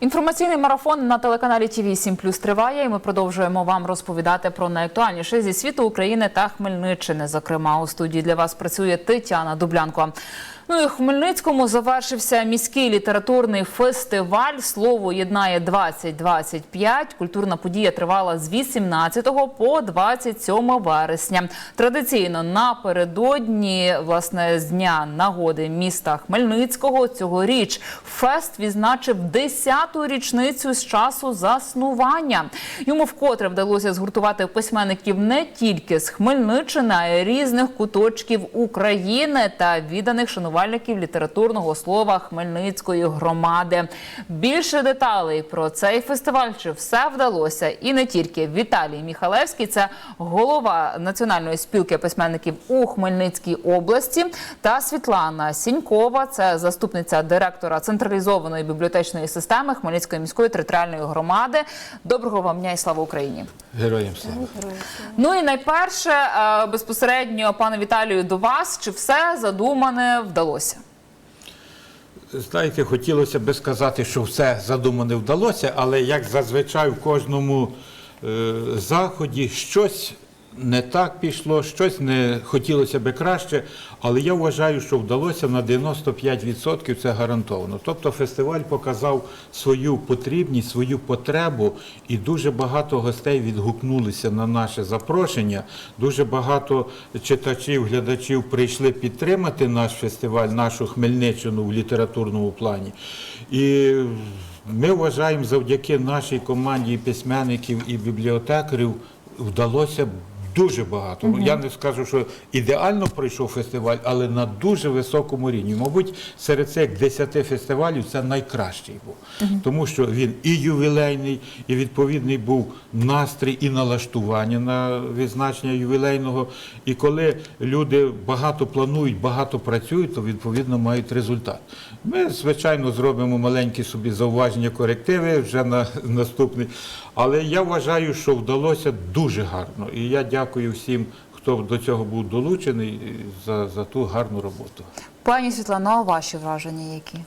Інформаційний марафон на телеканалі ТВ 7 Плюс триває. І ми продовжуємо вам розповідати про найактуальніше зі світу України та Хмельниччини. Зокрема, у студії для вас працює Тетяна Дублянко. Ну і в Хмельницькому завершився міський літературний фестиваль. Слово єднає 2025. Культурна подія тривала з 18 по 27 вересня. Традиційно напередодні власне з дня нагоди міста Хмельницького цьогоріч фест відзначив 10-ту річницю з часу заснування. Йому вкотре вдалося згуртувати письменників не тільки з Хмельниччини, а й різних куточків України та відданих шанувальників літературного слова Хмельницької громади. Більше деталей про цей фестиваль чи все вдалося, і не тільки Віталій Міхалевський, це голова національної спілки письменників у Хмельницькій області, та Світлана Сінькова, це заступниця директора централізованої бібліотечної системи Хмельницької міської територіальної громади. Доброго вам дня і слава Україні! Героям слава. Ну і найперше, е, безпосередньо, пане Віталію, до вас чи все задумане вдалося? Знаєте, хотілося би сказати, що все задумане вдалося, але як зазвичай в кожному е, заході щось не так пішло, щось не хотілося би краще, але я вважаю, що вдалося на 95% це гарантовано. Тобто фестиваль показав свою потрібність, свою потребу, і дуже багато гостей відгукнулися на наше запрошення. Дуже багато читачів, глядачів прийшли підтримати наш фестиваль, нашу Хмельниччину в літературному плані. І ми вважаємо, завдяки нашій команді письменників і бібліотекарів вдалося дуже багато. Ну, Я не скажу, що ідеально пройшов фестиваль, але на дуже високому рівні. Мабуть, серед цих 10 фестивалів це найкращий був. Тому що він і ювілейний, і відповідний був настрій і налаштування на відзначення ювілейного. І коли люди багато планують, багато працюють, то відповідно мають результат. Ми, звичайно, зробимо маленькі собі зауваження, корективи вже на наступний. Але я вважаю, що вдалося дуже гарно. І я дякую всім, хто до цього був долучений за, за ту гарну роботу. Пані Світлано, а ваші враження які?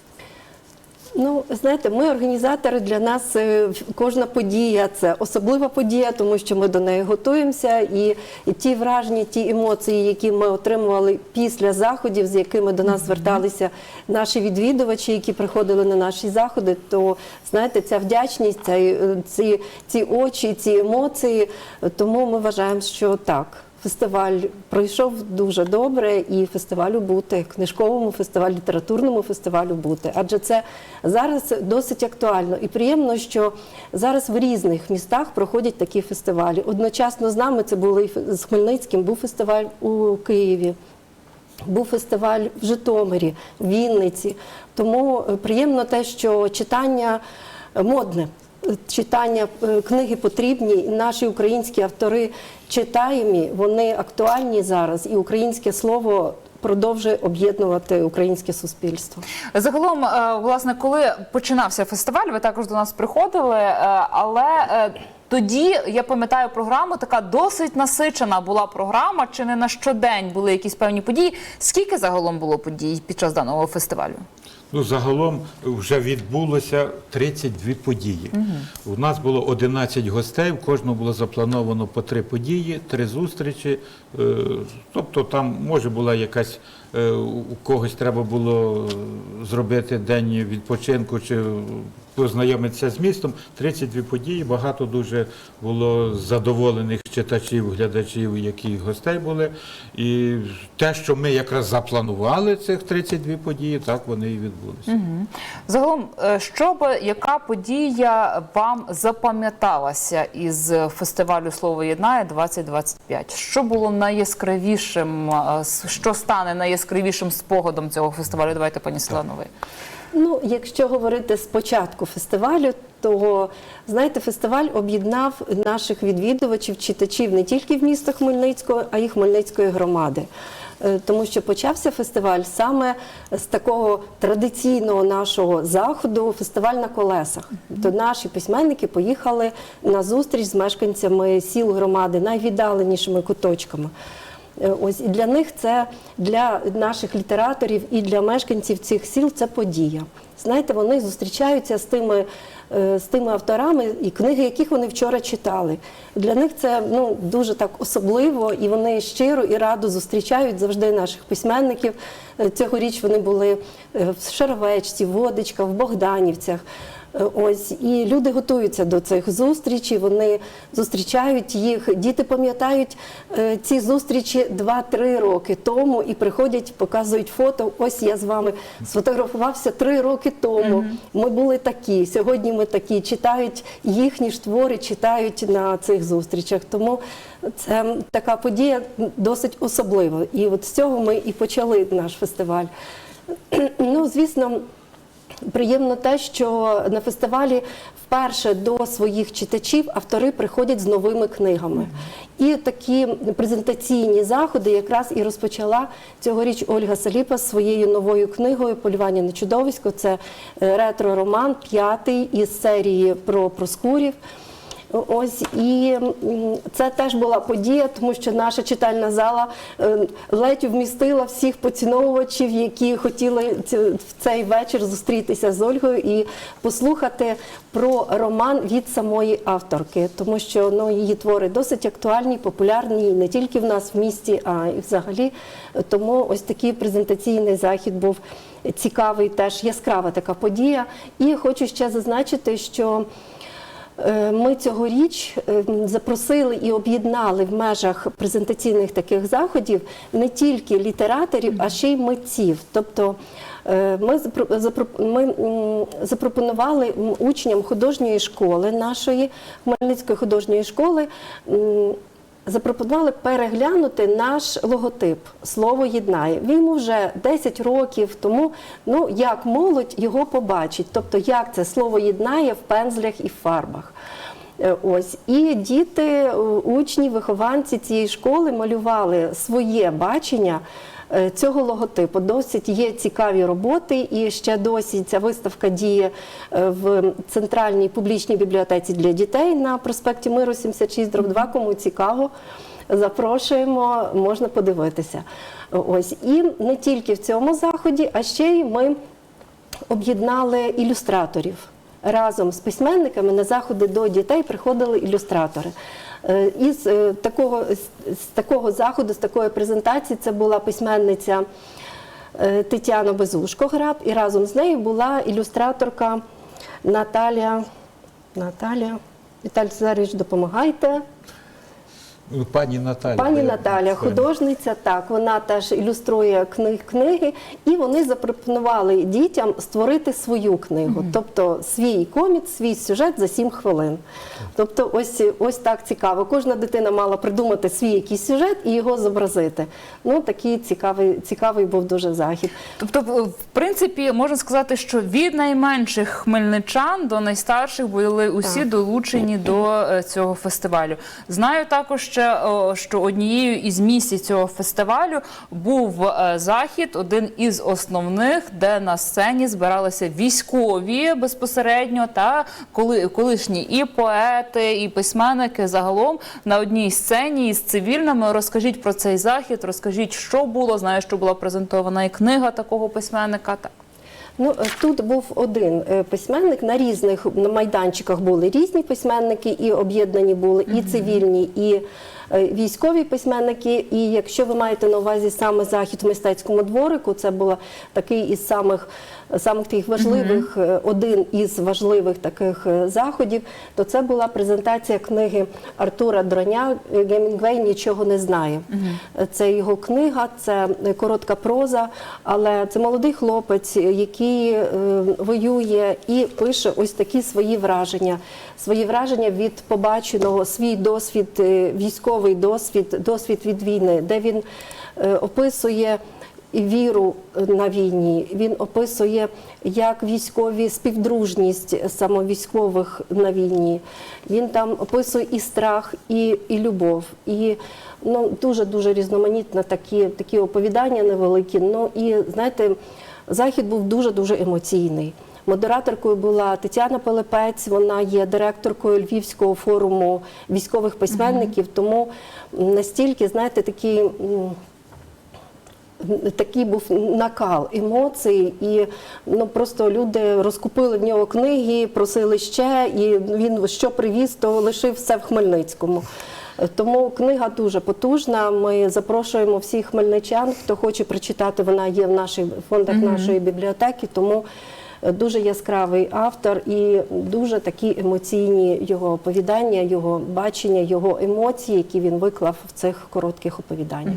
Ну, знаєте, ми організатори для нас е, кожна подія це особлива подія, тому що ми до неї готуємося. І, і ті враження, ті емоції, які ми отримували після заходів, з якими до нас зверталися наші відвідувачі, які приходили на наші заходи, то знаєте, ця вдячність, ця, е, ці, ці очі, ці емоції. Тому ми вважаємо, що так. Фестиваль пройшов дуже добре, і фестивалю бути, книжковому фестивалю, літературному фестивалю бути. Адже це зараз досить актуально і приємно, що зараз в різних містах проходять такі фестивалі. Одночасно з нами це були і з Хмельницьким, був фестиваль у Києві. Був фестиваль в Житомирі, в Вінниці. Тому е, приємно те, що читання модне. Читання е, книги потрібні. Наші українські автори читаємі, вони актуальні зараз, і українське слово продовжує об'єднувати українське суспільство. Загалом, е, власне, коли починався фестиваль, ви також до нас приходили, е, але тоді я пам'ятаю програму, така досить насичена була програма. Чи не на щодень були якісь певні події? Скільки загалом було подій під час даного фестивалю? Ну, загалом вже відбулося 32 події. У нас було 11 гостей, в кожного було заплановано по три події, три зустрічі. Е, Тобто там може була якась е, у когось треба було зробити день відпочинку чи познайомитися з містом. 32 події, багато дуже було задоволених читачів, глядачів, які гостей були. І те, що ми якраз запланували цих 32 події, так вони і відбулися. Загалом, е, що би яка подія вам запам'яталася із фестивалю Слово єднає 2025? Що було найяскравішим? е, Що стане найяскравішим спогадом цього фестивалю? Давайте, пані Світлано. Ну, якщо говорити з початку фестивалю, то знаєте, фестиваль об'єднав наших відвідувачів, читачів не тільки в міста Хмельницького, а й Хмельницької громади. Е, Тому що почався фестиваль саме з такого традиційного нашого заходу фестиваль на колесах. То наші письменники поїхали на зустріч з мешканцями сіл громади, найвіддаленішими куточками. Е, Ось і для них це для наших літераторів і для мешканців цих сіл це подія. знаєте, вони зустрічаються з тими, з тими авторами, і книги, яких вони вчора читали. Для них це ну, дуже так особливо, і вони щиро і радо зустрічають завжди наших письменників. Е, Цьогоріч вони були е, в Шервечці, в Водичках, в Богданівцях. Е, Ось і люди готуються до цих зустрічей. Вони зустрічають їх. Діти пам'ятають е, ці зустрічі 2-3 роки тому і приходять, показують фото. Ось я з вами сфотографувався 3 роки тому. Ми були такі. Сьогодні ми такі. Читають їхні ж твори, читають на цих зустрічах. Тому це така подія досить особлива. І от з цього ми і почали наш фестиваль. Ну, звісно. Приємно те, що на фестивалі вперше до своїх читачів автори приходять з новими книгами. І такі презентаційні заходи якраз і розпочала цьогоріч Ольга Саліпа своєю новою книгою Полювання на чудовисько. Це е, ретро-роман, п'ятий із серії про Проскурів. Ось і це теж була подія, тому що наша читальна зала е, ледь вмістила всіх поціновувачів, які хотіли в цей вечір зустрітися з Ольгою і послухати про роман від самої авторки, тому що ну, її твори досить актуальні, популярні не тільки в нас в місті, а й взагалі. Тому ось такий презентаційний захід був цікавий, теж яскрава така подія. І хочу ще зазначити, що. Е, Ми цьогоріч е, запросили і об'єднали в межах презентаційних таких заходів не тільки літераторів, а ще й митців. Тобто е, ми запро- запро- запропонували учням художньої школи нашої Хмельницької художньої школи. Запропонували переглянути наш логотип Слово єднає. Він вже 10 років, тому ну як молодь його побачить, тобто як це слово єднає в пензлях і фарбах. Е, Ось і діти, е, учні, вихованці цієї школи малювали своє бачення цього логотипу. Досить є цікаві роботи, і ще досі ця виставка діє е, в центральній публічній бібліотеці для дітей на проспекті Миру 76 дроб 2, кому цікаво. Запрошуємо, можна подивитися. Ось і не тільки в цьому заході, а ще й ми об'єднали ілюстраторів. Разом з письменниками на заходи до дітей приходили ілюстратори. Е, Із е, такого, з- такого заходу, з такої презентації, це була письменниця е, Тетяна Безушко Граб, і разом з нею була ілюстраторка Наталія. Наталія. Віталій Цезарович, допомагайте. Пані Наталя. Пані Наталя, художниця, так, вона теж ілюструє кни- книги, і вони запропонували дітям створити свою книгу, тобто свій коміт, свій сюжет за 7 хвилин. Тобто, ось, ось так цікаво. Кожна дитина мала придумати свій якийсь сюжет і його зобразити. Ну, такий цікавий, цікавий був дуже захід. Тобто, в принципі, можна сказати, що від найменших хмельничан до найстарших були усі долучені до е, цього фестивалю. Знаю також ще, що однією із місій цього фестивалю був е, захід, один із основних, де на сцені збиралися військові безпосередньо та коли колишні і поети, і письменники загалом на одній сцені із цивільними. Розкажіть про цей захід, розкажіть, що було. Знаю, що була презентована і книга такого письменника. Ну, е, тут був один е, письменник. На різних на майданчиках були різні письменники, і об'єднані були і цивільні, і е, військові письменники. І якщо ви маєте на увазі саме захід в мистецькому дворику, це був такий із самих самих таких важливих, е, один із важливих таких е, заходів, то це була презентація книги Артура Дроня Гемінгвей нічого не знає. Е, Це його книга, це е, коротка проза, але це молодий хлопець, який е, воює і пише ось такі свої враження. Свої враження від побаченого, свій досвід, військовий досвід, досвід від війни, де він е, описує віру на війні. Він описує як військові співдружність саме військових на війні. Він там описує і страх, і, і любов. І ну, дуже дуже різноманітно такі, такі оповідання невеликі. Ну і знаєте, захід був дуже дуже емоційний. Модераторкою була Тетяна Пилипець, вона є директоркою Львівського форуму військових письменників. Тому настільки, знаєте, такий такий був накал емоцій, і ну просто люди розкупили в нього книги, просили ще, і він що привіз, то лишив все в Хмельницькому. Тому книга дуже потужна. Ми запрошуємо всіх хмельничан, хто хоче прочитати. Вона є в наших фондах нашої бібліотеки. Тому дуже яскравий автор і дуже такі емоційні його оповідання, його бачення, його емоції, які він виклав в цих коротких оповіданнях.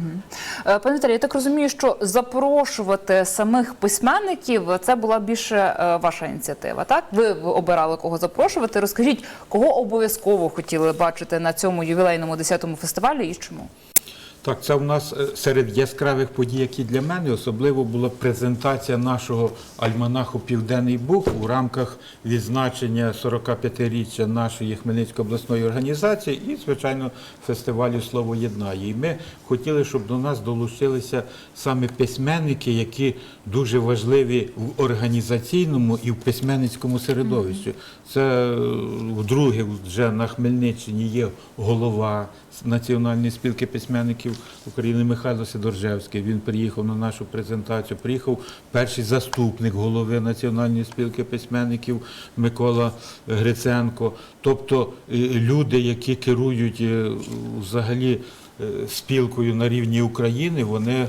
Е, Пане Віталію, я так розумію, що запрошувати самих письменників це була більше е, ваша ініціатива. Так, ви обирали кого запрошувати. Розкажіть, кого обов'язково хотіли бачити на цьому ювілейному 10-му фестивалі і чому? Так, це в нас е, серед яскравих подій, які для мене особливо була презентація нашого альманаху Південний Буг у рамках відзначення 45-річчя нашої Хмельницької обласної організації і, звичайно, фестивалю Слово єднає. І ми хотіли, щоб до нас долучилися саме письменники, які дуже важливі в організаційному і в письменницькому середовищі. Це е, вдруге вже на Хмельниччині є голова Національної спілки письменників України Михайло Сидоржевський. Він приїхав на нашу презентацію. Приїхав перший заступник голови Національної спілки письменників Микола Гриценко. Тобто е, люди, які керують е, взагалі спілкою на рівні України, вони е,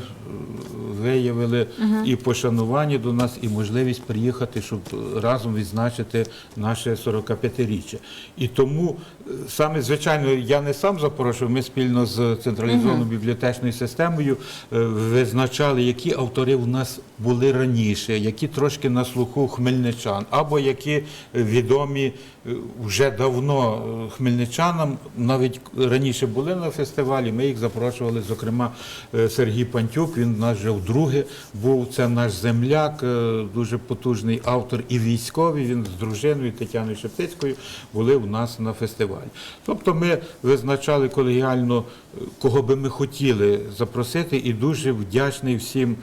виявили і пошанування до нас, і можливість приїхати, щоб разом відзначити наше 45-річчя. І тому е, саме звичайно, я не сам запрошую, ми спільно з централізованою бібліотечною системою е, визначали, які автори у нас були раніше, які трошки на слуху хмельничан, або які відомі е, вже давно е, хмельничанам, навіть раніше були на фестивалі, ми їх запрошували, зокрема е, Сергій Пантюк, він у нас вже вдруге був, це наш земляк, е, дуже потужний автор і військовий, він з дружиною Тетяною Шептицькою були у нас на фестивалі. Тобто ми визначали колегіально, е, кого би ми хотіли запросити, і дуже вдячний всім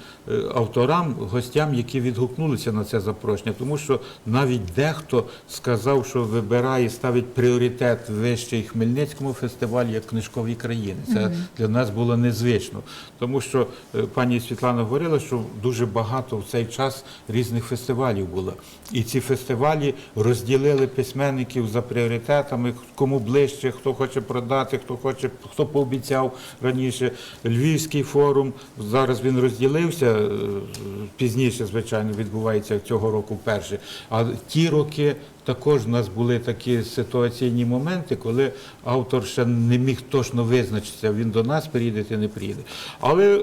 авторам, гостям, які відгукнулися на це запрошення, тому що навіть дехто сказав, що вибирає, ставить пріоритет вищий Хмельницькому фестивалі як книжковій країни. Це для нас було незвично, тому що е, пані Світлана говорила, що дуже багато в цей час різних фестивалів було. І ці фестивалі розділили письменників за пріоритетами, кому ближче, хто хоче продати, хто хоче, хто пообіцяв раніше. Львівський форум зараз він розділився е, пізніше, звичайно, відбувається цього року вперше. А ті роки також у нас були такі ситуаційні моменти, коли автор ще не міг точно визначитися, він до нас приїде чи не приїде. Але е,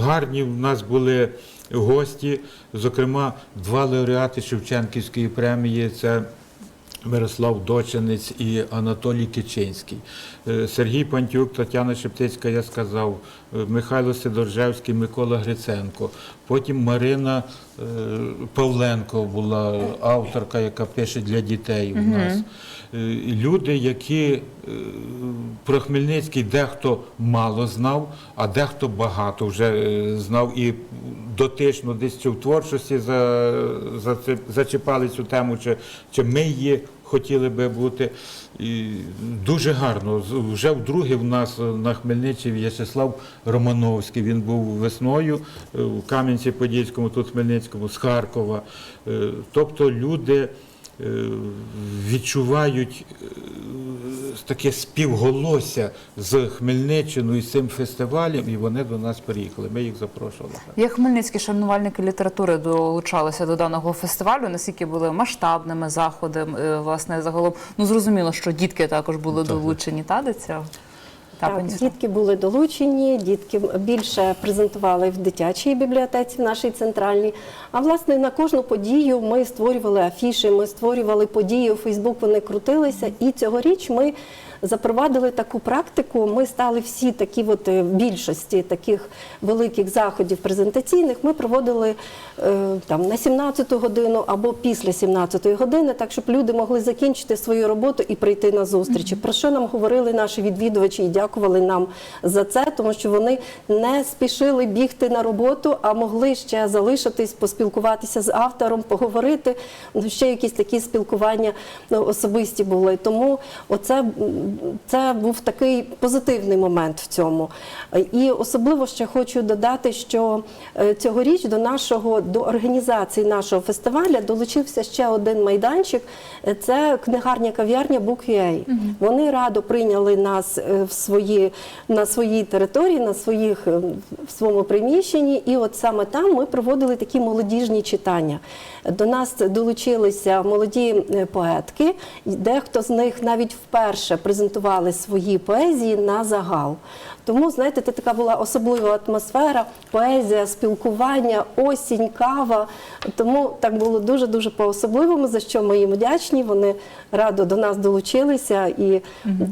гарні в нас були гості, зокрема, два лауреати Шевченківської премії. Це Мирослав Дочинець і Анатолій Кичинський. Е, Сергій Пантюк, Тетяна Шептицька, я сказав, Михайло Сидоржевський, Микола Гриценко. Потім Марина е, Павленко була авторка, яка пише для дітей у нас. Е, Люди, які е, про Хмельницький дехто мало знав, а дехто багато вже знав і дотично десь в творчості зачіпали цю тему, чи, чи ми її хотіли би бути. І дуже гарно. Вже вдруге в нас е, на Хмельниччині В'ячеслав Романовський. Він був весною е, в Кам'янці-Подільському, тут Хмельницькому, з Харкова. Е, Тобто люди е, відчувають е, таке співголосся з Хмельниччиною і з цим фестивалем, і вони до нас приїхали. Ми їх запрошували. Як хмельницькі шанувальники літератури долучалися до даного фестивалю? Наскільки були масштабними заходи, е, власне, загалом? Ну зрозуміло, що дітки також були долучені та до цього. Та, Так, дітки були долучені, дітки більше презентували в дитячій бібліотеці, в нашій центральній. А власне на кожну подію ми створювали афіші, ми створювали події у Фейсбук, вони крутилися. І цьогоріч ми запровадили таку практику. Ми стали всі такі, от е, в більшості таких великих заходів презентаційних. Ми проводили е, там на 17 годину або після 17 години, так щоб люди могли закінчити свою роботу і прийти на зустрічі. Про що нам говорили наші відвідувачі і дякували нам за це, тому що вони не спішили бігти на роботу, а могли ще залишитись, поспілкуватися з автором, поговорити. Ну, ще якісь такі спілкування ну, особисті були. Тому оце це був такий позитивний момент в цьому. І особливо ще хочу додати, що е, цьогоріч до нашого до організації нашого фестиваля долучився ще один майданчик. Е, Це книгарня кав'ярня Book.ua. Вони радо прийняли нас е, в свої на своїй території, на своїх в своєму приміщенні. І от саме там ми проводили такі молодіжні читання. До нас долучилися молоді поетки, дехто з них навіть вперше презентували свої поезії на загал. Тому, знаєте, це така була особлива атмосфера, поезія, спілкування, осінь, кава. Тому так було дуже дуже по-особливому, за що ми їм вдячні. Вони радо до нас долучилися, і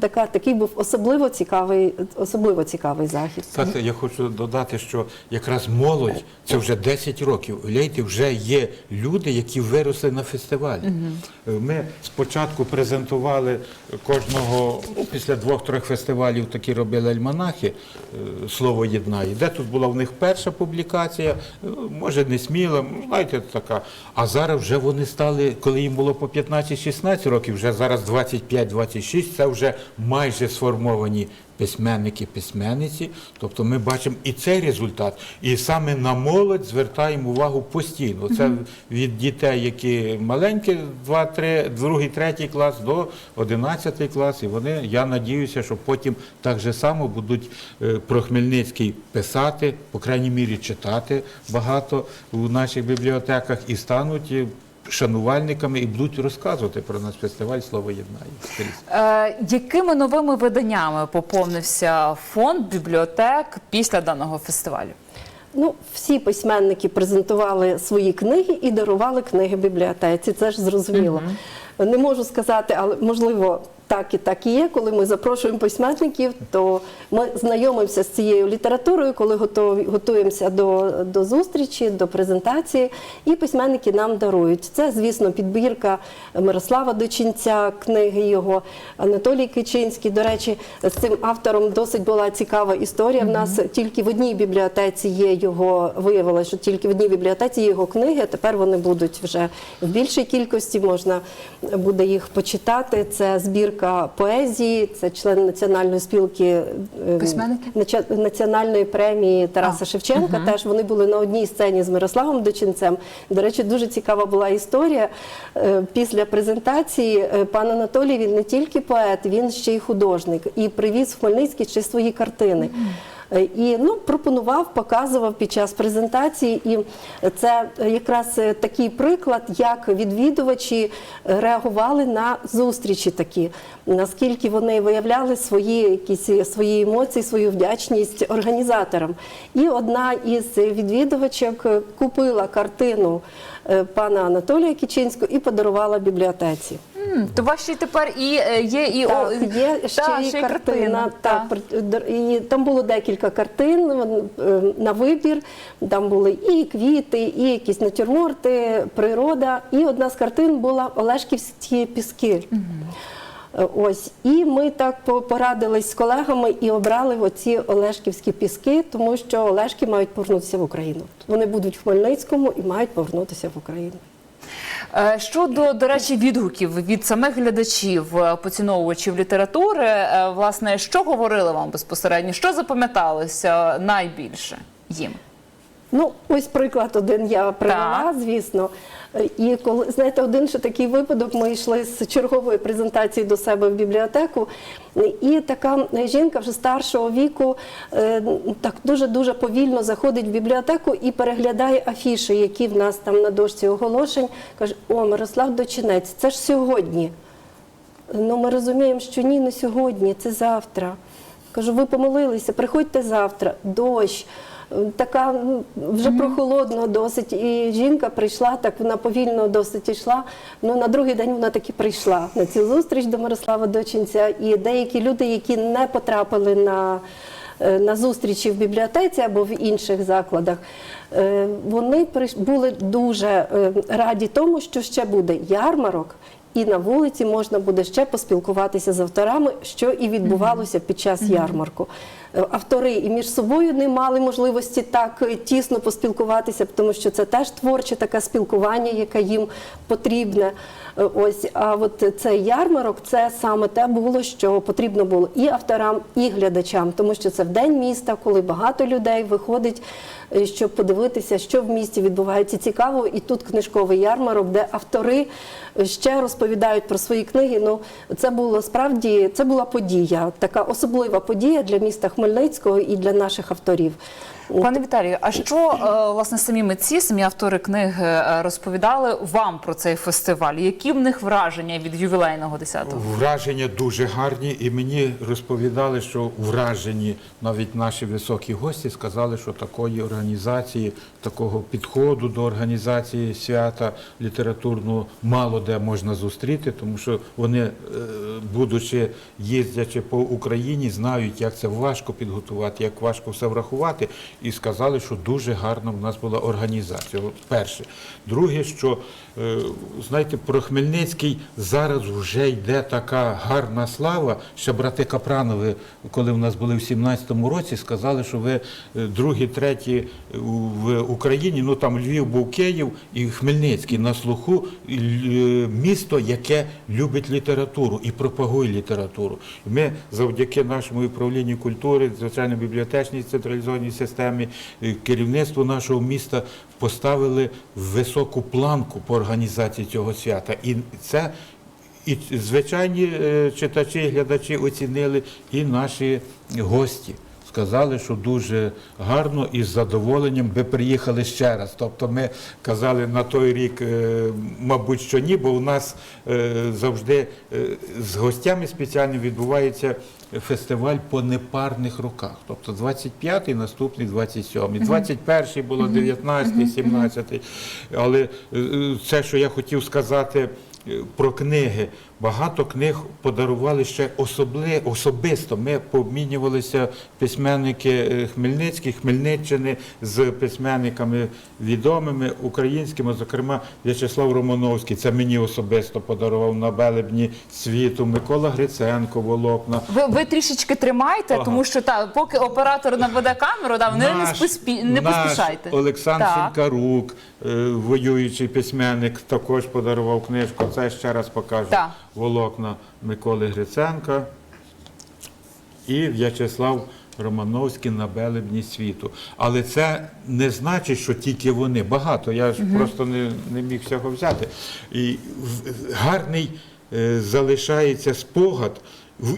така такий був особливо цікавий, особливо цікавий захід. Знаєте, я хочу додати, що якраз молодь це вже 10 років. Уявляєте, вже є люди, які виросли на фестивалі. Е, Ми спочатку презентували кожного після двох-трьох фестивалів такі робили альманахи е, Слово єднає. Де тут була в них перша публікація, е, може не сміла, ну, знаєте, така. А зараз вже вони стали, коли їм було по 15-16 років, вже зараз 25-26, це вже майже сформовані письменники, письменниці. Тобто ми бачимо і цей результат. І саме на молодь звертаємо увагу постійно. Це від дітей, які маленькі, 2, 3, 2, 3 клас до 11 клас. І вони, я надіюся, що потім так же само будуть е, про Хмельницький писати, по крайній мірі читати багато у наших бібліотеках і стануть. Шанувальниками і будуть розказувати про наш фестиваль Слово єднає. Е, якими новими виданнями поповнився фонд бібліотек після даного фестивалю? Ну, всі письменники презентували свої книги і дарували книги бібліотеці. Це ж зрозуміло. Не можу сказати, але можливо. Так і так і є. Коли ми запрошуємо письменників, то ми знайомимося з цією літературою, коли готові, готуємося до, до зустрічі, до презентації, і письменники нам дарують. Це, звісно, підбірка Мирослава Дочинця, книги його, Анатолій Кичинський. До речі, з цим автором досить була цікава історія. В нас тільки в одній бібліотеці є його, виявилося, що тільки в одній бібліотеці є його книги. Тепер вони будуть вже в більшій кількості, можна буде їх почитати. Це збірка поезії, це член національної спілки е, Письменники? національної премії Тараса А, Шевченка. Теж вони були на одній сцені з Мирославом Дочинцем. До речі, дуже цікава була історія. Е, Після презентації е, пан Анатолій він не тільки поет, він ще й художник і привіз в Хмельницький ще свої картини. Е, І ну, пропонував, показував під час презентації. І це якраз е, такий приклад, як відвідувачі е, реагували на зустрічі такі, наскільки вони виявляли свої якісь е, свої емоції, свою вдячність організаторам. І одна із відвідувачок е, купила картину е, пана Анатолія Кічинського і подарувала бібліотеці. То ваші тепер і е, є і о, Так, є ще та, і ще й картина. та. Так, і там було декілька картин е, на вибір. Там були і квіти, і якісь натюрморти, природа. І одна з картин була Олешківські піски. Е, Ось і ми так по- порадились з колегами і обрали оці Олешківські піски, тому що Олешки мають повернутися в Україну. Вони будуть в Хмельницькому і мають повернутися в Україну. Е, Щодо, до речі, відгуків від самих глядачів, е, поціновувачів літератури, е, власне, що говорили вам безпосередньо? Що запам'яталося найбільше їм? Ну, ось приклад один я привела, Так. звісно. І коли знаєте, один ще такий випадок, ми йшли з чергової презентації до себе в бібліотеку, і така жінка вже старшого віку е, так дуже дуже повільно заходить в бібліотеку і переглядає афіши, які в нас там на дошці оголошень. каже: О, Мирослав Дочинець, це ж сьогодні. Ну, ми розуміємо, що ні, не сьогодні, це завтра. Кажу, ви помолилися, приходьте завтра, дощ. Така вже прохолодно досить. І жінка прийшла, так вона повільно досить йшла. Ну на другий день вона таки прийшла на цю зустріч до Мирослава Дочинця. І деякі люди, які не потрапили на, е, на зустрічі в бібліотеці або в інших закладах, е, вони були дуже е, раді тому, що ще буде ярмарок. І на вулиці можна буде ще поспілкуватися з авторами, що і відбувалося під час ярмарку. Е, Автори і між собою не мали можливості так е, тісно поспілкуватися, тому що це теж творче таке спілкування, яке їм потрібне. Е, Ось, а от цей ярмарок це саме те було, що потрібно було і авторам, і глядачам, тому що це в день міста, коли багато людей виходить, щоб подивитися, що в місті відбувається цікаво. І тут книжковий ярмарок, де автори ще розповідають про свої книги. Ну це було справді це була подія, така особлива подія для міста Хмельницького і для наших авторів. Пане Віталію, а що е, власне самі митці, самі автори книги е, розповідали вам про цей фестиваль? Які в них враження від ювілейного 10-го? Враження дуже гарні, і мені розповідали, що вражені навіть наші високі гості сказали, що такої організації, такого підходу до організації свята літературного мало де можна зустріти, тому що вони, е, будучи їздячи по Україні, знають, як це важко підготувати, як важко все врахувати, і сказали, що дуже гарно в нас була організація. Перше. Друге, що е, знаєте, про Хмельницький зараз вже йде така гарна слава. Ще брати Капранови, коли в нас були в 17-му році, сказали, що ви е, другі, треті в Україні, ну там Львів був Київ і Хмельницький на слуху е, місто, яке любить літературу і пропагує літературу. Ми завдяки нашому управлінню культури, звичайно, бібліотечній централізованій системі, е, керівництву нашого міста поставили високу планку по організації цього свята. І це і звичайні е, читачі, глядачі оцінили, і наші гості. Сказали, що дуже гарно і з задоволенням би приїхали ще раз. Тобто ми казали на той рік, е, мабуть, що ні, бо у нас е, завжди з гостями спеціально відбувається фестиваль по непарних роках. Тобто 25-й, наступний 27-й. 21-й було 19-й, 17-й. Але е, е, це, що я хотів сказати е, про книги. Багато книг подарували ще особли, особисто. Ми пообмінювалися письменники е, Хмельницькі, Хмельниччини з письменниками відомими українськими, зокрема В'ячеслав Романовський. Це мені особисто подарував на Белебні світу. Микола Гриценко, Волокна. Ви, ви трішечки тримайте, Ага. тому що та поки оператор наведе камеру, да, не, не, Наш- споспі, не наш поспішайте. Олександр. Сінкарук, е, воюючий письменник, також подарував книжку. Це ще раз покажу. Так. Волокна Миколи Гриценка і В'ячеслав Романовський на Белебні світу. Але це не значить, що тільки вони. Багато. Я ж просто не, не міг всього взяти. І гарний е, залишається спогад.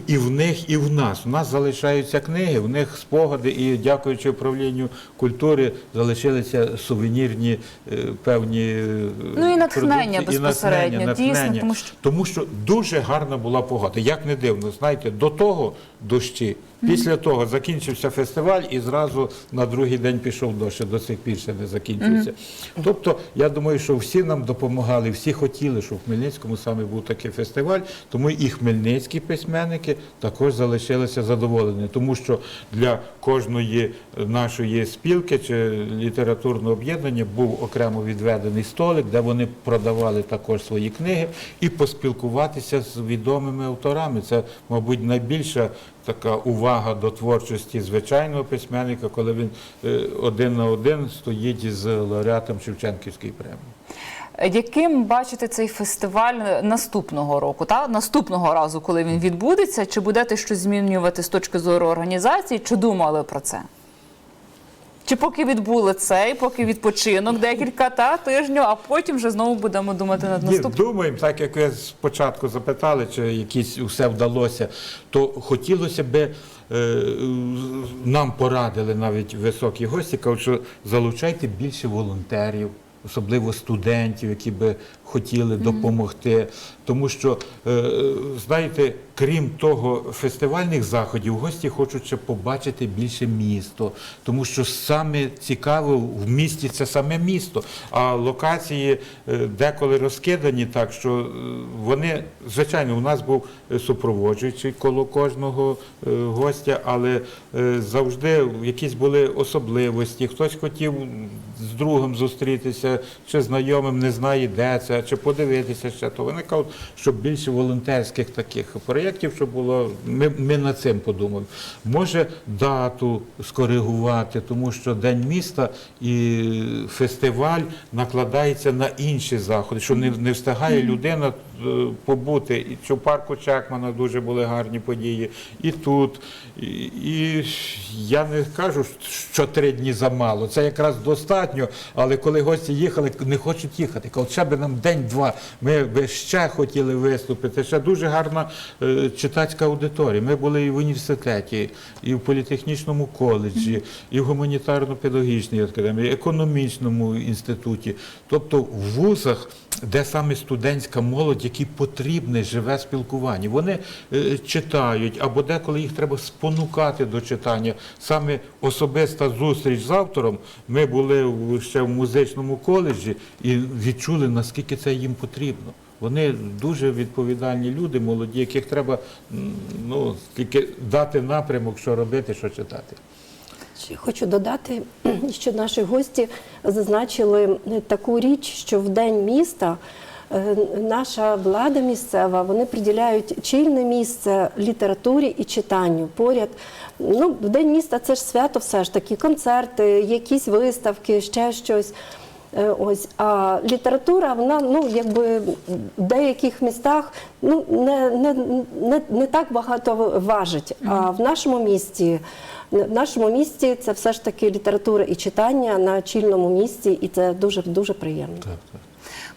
І в них, і в нас. У нас залишаються книги, в них спогади, і дякуючи управлінню культури, залишилися сувенірні е, певні е, Ну, і натхнення продукції, і безпосередньо, дійсно, тому що- Тому що дуже гарна була погода. Як не дивно, знаєте, до того дощі. Після того закінчився фестиваль і зразу на другий день пішов дощ, до сих пір ще не закінчився. Тобто, я думаю, що всі нам допомагали, всі хотіли, щоб в Хмельницькому саме був такий фестиваль, тому і хмельницькі письменники також залишилися задоволені, тому що для кожної нашої спілки чи літературного об'єднання був окремо відведений столик, де вони продавали також свої книги і поспілкуватися з відомими авторами. Це, мабуть, найбільша така увага до творчості звичайного письменника, коли він е, один на один стоїть з лауреатом Шевченківської премії. Яким бачите цей фестиваль наступного року? Та наступного разу, коли він відбудеться, чи будете щось змінювати з точки зору організації? Чи думали про це? Чи поки відбули цей, поки відпочинок декілька та тижнів, а потім вже знову будемо думати над наступним? думаємо, так як ви спочатку запитали, чи якісь усе вдалося, то хотілося би. е, Нам порадили навіть високі гості, кажуть, що залучайте більше волонтерів, особливо студентів, які би хотіли допомогти. Тому що, е, знаєте, крім того, фестивальних заходів, гості хочуть ще побачити більше місто, тому що саме цікаво в місті це саме місто. А локації е, деколи розкидані так, що е, вони, звичайно, у нас був супроводжуючий коло кожного гостя, але завжди якісь були особливості. Хтось хотів з другом зустрітися, чи знайомим не знає, де це, чи подивитися ще. То вони щоб більше волонтерських таких проєктів, щоб було. Ми, ми над цим подумали. Може дату скоригувати, тому що День міста і фестиваль накладається на інші заходи, що не, не встигає людина е, побути. І що в парку Чекмана дуже були гарні події, і тут. І, і я не кажу, що три дні замало. Це якраз достатньо, але коли гості їхали, не хочуть їхати. Ще би нам день-два. Ми би ще хотіли виступити. Ще дуже гарна е, читацька аудиторія. Ми були і в університеті, і в політехнічному коледжі, і в гуманітарно-педагогічній академії, економічному інституті. Тобто в вузах, де саме студентська молодь, якій потрібне живе спілкування. Вони е, читають, або деколи їх треба спонукати до читання. Саме особиста зустріч з автором. Ми були ще в музичному коледжі і відчули, наскільки це їм потрібно. Вони дуже відповідальні люди, молоді, яких треба ну, тільки дати напрямок, що робити, що читати. Хочу додати, що наші гості зазначили таку річ, що в день міста е, наша влада місцева вони приділяють чільне місце літературі і читанню. Поряд ну в день міста це ж свято, все ж таки, концерти, якісь виставки, ще щось. Е, Ось а література, вона ну якби в деяких містах ну не, не, не, не так багато важить. А в нашому місті, в нашому місті це все ж таки література і читання на чільному місці, і це дуже дуже приємно.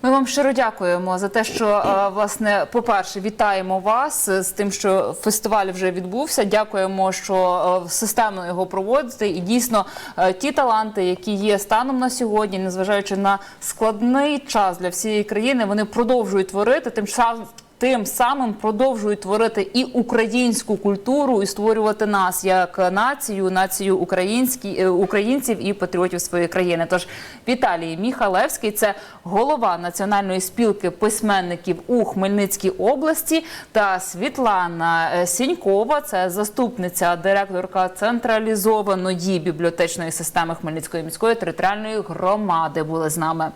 Ми вам щиро дякуємо за те, що е, власне, по-перше, вітаємо вас з тим, що фестиваль вже відбувся. Дякуємо, що е, системно його проводите. І дійсно е, ті таланти, які є станом на сьогодні, незважаючи на складний час для всієї країни, вони продовжують творити тим часом. Тим самим продовжують творити і українську культуру, і створювати нас як націю, націю українські, е, українців і патріотів своєї країни. Тож Віталій Міхалевський це голова національної спілки письменників у Хмельницькій області, та Світлана е, Сінькова, це заступниця директорка централізованої бібліотечної системи Хмельницької міської територіальної громади. Були з нами.